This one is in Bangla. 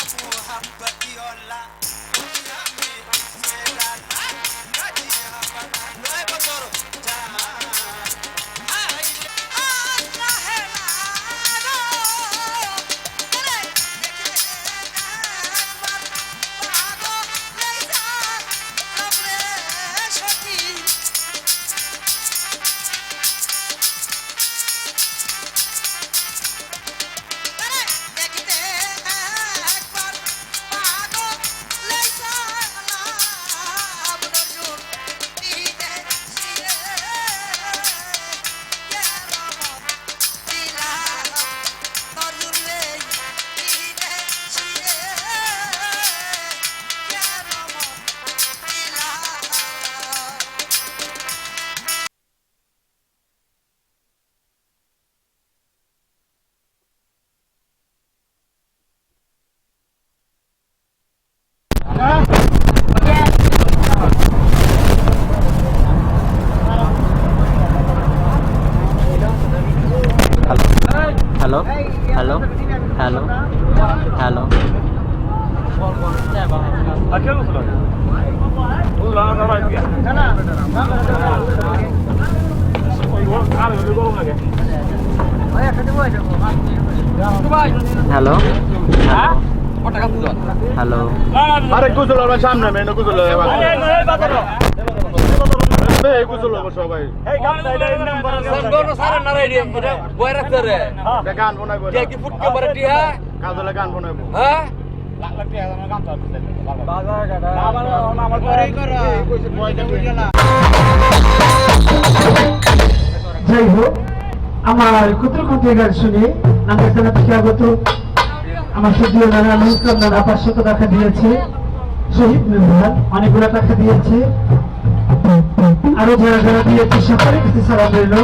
kuhamba hiyo la hello hello. Hello hello. আরে গুজল আমার সামনে মেনে গুজল সবাই। গান বানাইবো কাজলে গান বানাইবো। যাই হোক আমার কুত্র কুত্র গান শুনে থেকে আগত আমার সদ্য নানা নমস্কার নানা পাঁচশত টাকা দিয়েছে শহীদ মেম্বার অনেকগুলো টাকা দিয়েছে আরও যারা যারা দিয়েছে সকলের কাছে সালাম রইল।